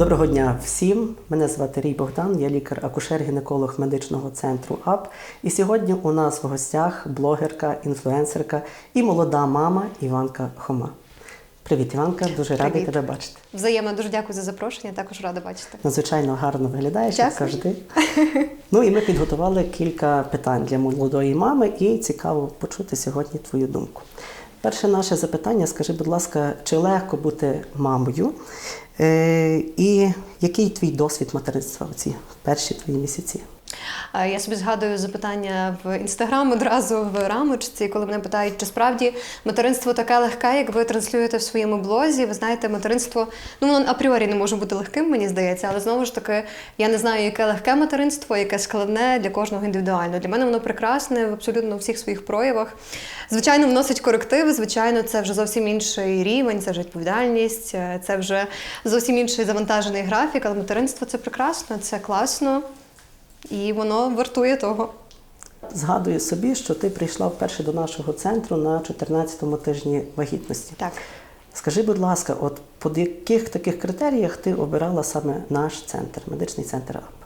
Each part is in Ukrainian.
Доброго дня всім. Мене звати Рій Богдан, я лікар-акушер-гінеколог медичного центру АП. І сьогодні у нас в гостях блогерка, інфлюенсерка і молода мама Іванка Хома. Привіт, Іванка, дуже радий тебе бачити. Взаємно дуже дякую за запрошення. Також рада бачити. Надзвичайно гарно виглядаєш, як завжди. Ну і ми підготували кілька питань для молодої мами, і цікаво почути сьогодні твою думку. Перше наше запитання: скажи, будь ласка, чи легко бути мамою? Е, і який твій досвід материнства у ці перші твої місяці? Я собі згадую запитання в інстаграм одразу в рамочці, коли мене питають, чи справді материнство таке легке, як ви транслюєте в своєму блозі. Ви знаєте, материнство ну воно апріорі не може бути легким, мені здається, але знову ж таки я не знаю, яке легке материнство, яке складне для кожного індивідуально. Для мене воно прекрасне в абсолютно всіх своїх проявах. Звичайно, вносить корективи. Звичайно, це вже зовсім інший рівень, це вже відповідальність, е, це вже зовсім інший завантажений графік. Але материнство це прекрасно, це класно. І воно вартує того. Згадую собі, що ти прийшла вперше до нашого центру на 14-му тижні вагітності. Так. Скажи, будь ласка, от по яких таких критеріях ти обирала саме наш центр, медичний центр АП?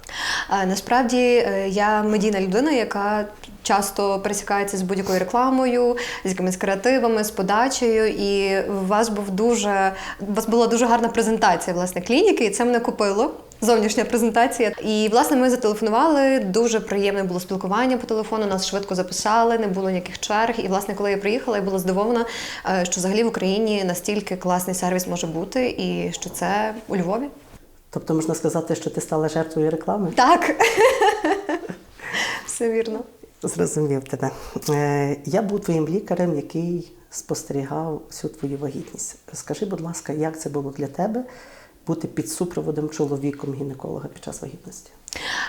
Насправді е, я медійна людина, яка часто пересікається з будь-якою рекламою, з якимись креативами, з подачею. І у вас був дуже у вас була дуже гарна презентація власне клініки, і це мене купило. Зовнішня презентація. І власне ми зателефонували. Дуже приємне було спілкування по телефону. Нас швидко записали, не було ніяких черг. І власне, коли я приїхала, я була здивована, е, що взагалі в Україні настільки класний сервіс може бути, і що це у Львові. Тобто можна сказати, що ти стала жертвою реклами? Так. Все вірно. Зрозумів тебе. Е, Я був твоїм лікарем, який спостерігав всю твою вагітність. Скажи, будь ласка, як це було для тебе бути під супроводом чоловіком гінеколога під час вагітності?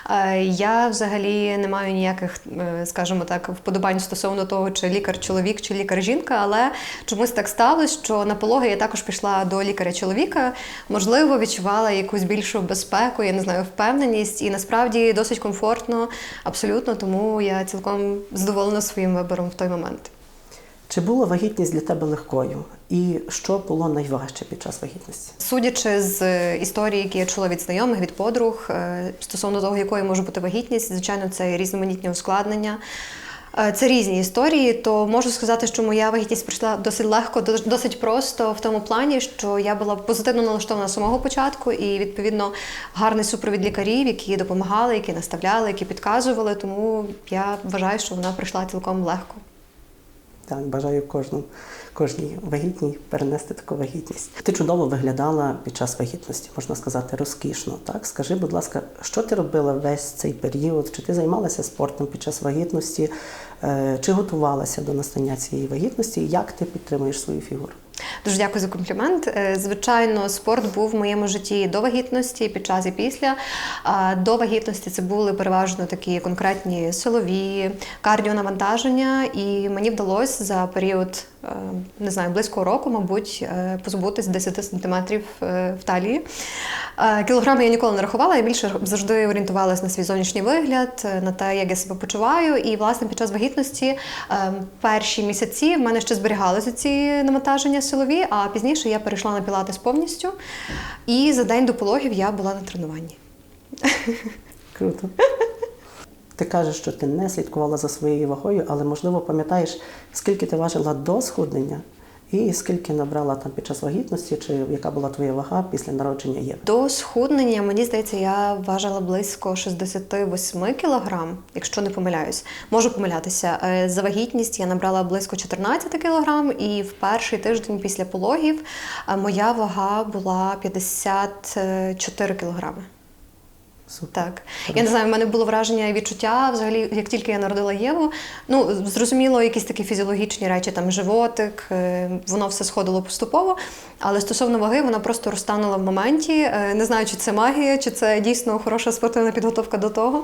Е, Я взагалі не маю ніяких, е, скажімо так, вподобань стосовно того, чи лікар чоловік, чи лікар жінка, але чомусь так сталося, що на пологи я також пішла до лікаря чоловіка. Можливо, відчувала якусь більшу безпеку, я не знаю, впевненість, і насправді досить комфортно, абсолютно. Тому я цілком задоволена своїм вибором в той момент. Чи була вагітність для тебе легкою? І що було найважче під час вагітності? Судячи з е, історії, які я чула від знайомих, від подруг, е, стосовно того, якою може бути вагітність, звичайно, це різноманітні ускладнення. Е, Це різні історії, то можу сказати, що моя вагітність пройшла досить легко, дос- досить просто в тому плані, що я була позитивно налаштована з самого початку, і відповідно гарний супровід лікарів, які допомагали, які наставляли, які підказували. Тому я вважаю, що вона пройшла цілком легко. Так, бажаю кожному, кожній вагітній перенести таку вагітність. Ти чудово виглядала під час вагітності, можна сказати, розкішно. Так, скажи, будь ласка, що ти робила весь цей період? Чи ти займалася спортом під час вагітності? Е, Чи готувалася до настання цієї вагітності? І Як ти підтримуєш свою фігуру? Дуже дякую за комплімент. Е, Звичайно, спорт був в моєму житті до вагітності, під час і після. До вагітності це були переважно такі конкретні силові кардіонавантаження, і мені вдалося за період е, не знаю, близько року, мабуть, позбутись 10 сантиметрів в талії. Кілограми я ніколи не рахувала, я більше завжди орієнтувалася на свій зовнішній вигляд, на те, як я себе почуваю. І власне під час вагітності е, перші місяці в мене ще зберігалися ці навантаження силові, а пізніше я перейшла на пілатес повністю. І за день до пологів я була на тренуванні. Круто. Ти кажеш, що ти не слідкувала за своєю вагою, але можливо пам'ятаєш, скільки ти важила до схуднення і скільки набрала там під час вагітності, чи яка була твоя вага після народження Єви? До схуднення, мені здається, я важила близько 68 кілограм, якщо не помиляюсь. Можу помилятися. Е, За вагітність я набрала близько 14 кілограм, і в перший тиждень після пологів е, моя вага була 54 кілограми. Супер. Так. Я не знаю, в мене було враження і відчуття взагалі, як тільки я народила Єву. Ну, зрозуміло, якісь такі фізіологічні речі, там животик, е, воно все сходило поступово. Але стосовно ваги, вона просто розтанула в моменті. Е, Не знаю, чи це магія, чи це дійсно хороша спортивна підготовка до того.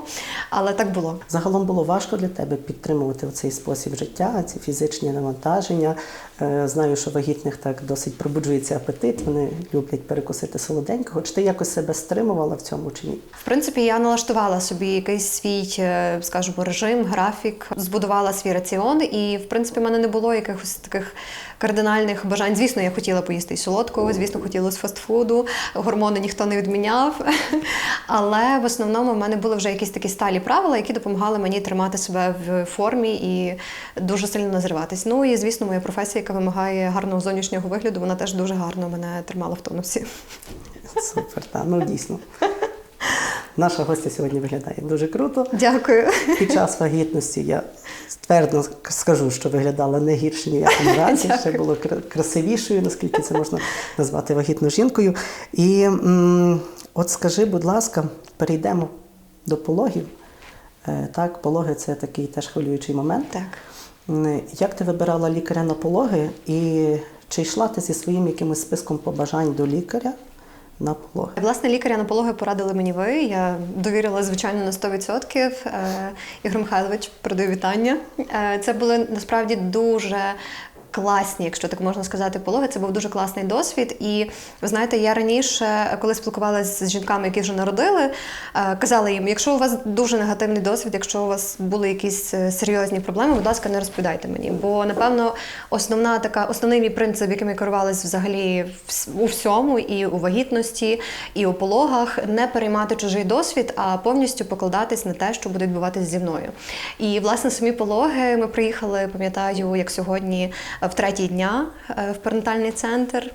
Але так було. Загалом було важко для тебе підтримувати цей спосіб життя, ці фізичні навантаження. Е, Знаю, що вагітних так досить пробуджується апетит, вони люблять перекусити солоденького. Чи ти якось себе стримувала в цьому чи ні? Принципі, я налаштувала собі якийсь свій, е, скажімо, режим, графік, збудувала свій раціон, і в принципі в мене не було якихось таких кардинальних бажань. Звісно, я хотіла поїсти солодкого, звісно, хотілося фастфуду, гормони ніхто не відміняв. Але в основному в мене були вже якісь такі сталі правила, які допомагали мені тримати себе в формі і дуже сильно назриватись. Ну і звісно, моя професія, яка вимагає гарного зовнішнього вигляду, вона теж дуже гарно мене тримала в тонусі. Супер, так, ну дійсно. Наша гостя сьогодні виглядає дуже круто. Дякую. Під час вагітності я ствердно скажу, що виглядала не гірше ні в якому разі, ще було красивішою, наскільки це можна назвати вагітною жінкою. І м, от скажи, будь ласка, перейдемо до пологів. Е, Так, пологи це такий теж хвилюючий момент. Так. Як ти вибирала лікаря на пологи, і чи йшла ти зі своїм якимось списком побажань до лікаря на пологи? Власне, лікаря на пологи порадили мені ви. Я довірила, звичайно, на 100%. Е, Ігор Михайлович, передаю вітання. Е, Це були насправді дуже. Класні, якщо так можна сказати, пологи. Це був дуже класний досвід. І ви знаєте, я раніше, коли спілкувалася з жінками, які вже народили, е, казала їм: якщо у вас дуже негативний досвід, якщо у вас були якісь е, серйозні проблеми, будь ласка, не розповідайте мені. Бо напевно основна така основний мій принцип, яким я керувалась взагалі у всьому, і у вагітності, і у пологах, не переймати чужий досвід, а повністю покладатись на те, що буде відбуватись зі мною. І власне самі пологи ми приїхали, пам'ятаю, як сьогодні в третій дня е, в перинатальний центр.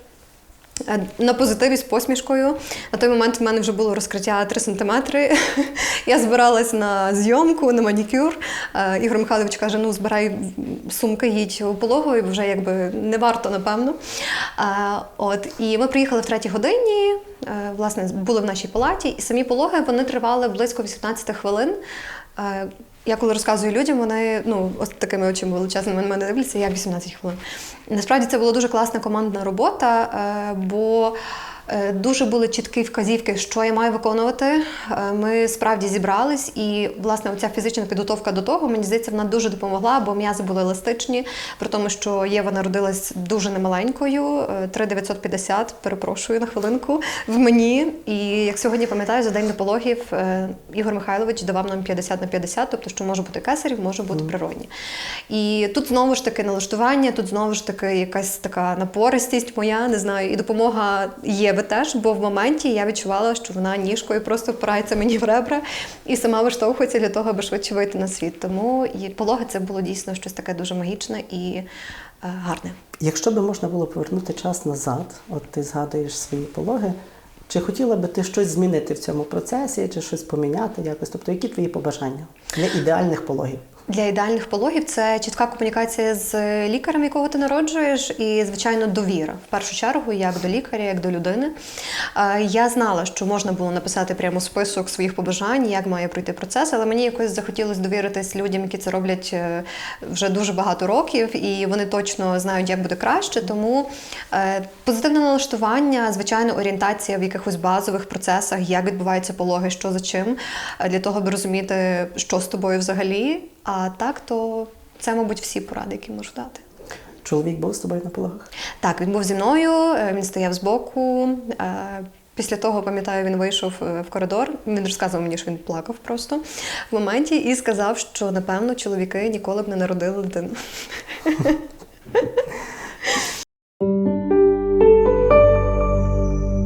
Е, На позитиві з посмішкою. На той момент в мене вже було розкриття 3 сантиметри. Я збиралась на зйомку, на манікюр. Е, Ігор Михайлович каже: ну збирай сумки, їдь у пологовий, бо вже якби не варто, напевно. От і ми приїхали в третій годині. Власне, були в нашій палаті, і самі пологи вони тривали близько 18 хвилин. Я коли розказую людям, вони ну ось такими очима величезними мене дивляться, як 18 хвилин. Насправді це була дуже класна командна робота, е, бо дуже були чіткі вказівки, що я маю виконувати. Е, Ми справді зібрались, і власне оця фізична підготовка до того, мені здається, вона дуже допомогла, бо м'язи були еластичні, при тому, що Єва народилась дуже немаленькою, е, 3,950, перепрошую на хвилинку, в мені. І як сьогодні пам'ятаю, за день до пологів е, Ігор Михайлович давав нам 50 на 50, тобто, що може бути кесарів, може бути природні. І тут знову ж таки налаштування, тут знову ж таки якась така напористість моя, не знаю, і допомога Єви теж, бо в моменті я відчувала, що вона ніжкою просто впирається мені в ребра і сама виштовхується для того, аби швидше вийти на світ. Тому і пологи це було дійсно щось таке дуже магічне і е, гарне. Якщо би можна було повернути час назад, от ти згадуєш свої пологи, чи хотіла би ти щось змінити в цьому процесі, чи щось поміняти якось? Тобто, які твої побажання для ідеальних пологів? Для ідеальних пологів це чітка комунікація з лікарем, якого ти народжуєш, і звичайно довіра. В першу чергу, як до лікаря, як до людини. Я знала, що можна було написати прямо список своїх побажань, як має пройти процес, але мені якось захотілося довіритись людям, які це роблять е, вже дуже багато років, і вони точно знають, як буде краще. Тому е, позитивне налаштування, звичайно, орієнтація в якихось базових процесах, як відбуваються пологи, що за чим, е, для того, аби розуміти, що з тобою взагалі. А так, то це, мабуть, всі поради, які можу дати. Чоловік був з тобою на пологах? Так, він був зі мною, е, він стояв збоку. е, Після того, пам'ятаю, він вийшов е, в коридор. Він розказував мені, що він плакав просто в моменті і сказав, що напевно чоловіки ніколи б не народили дитину.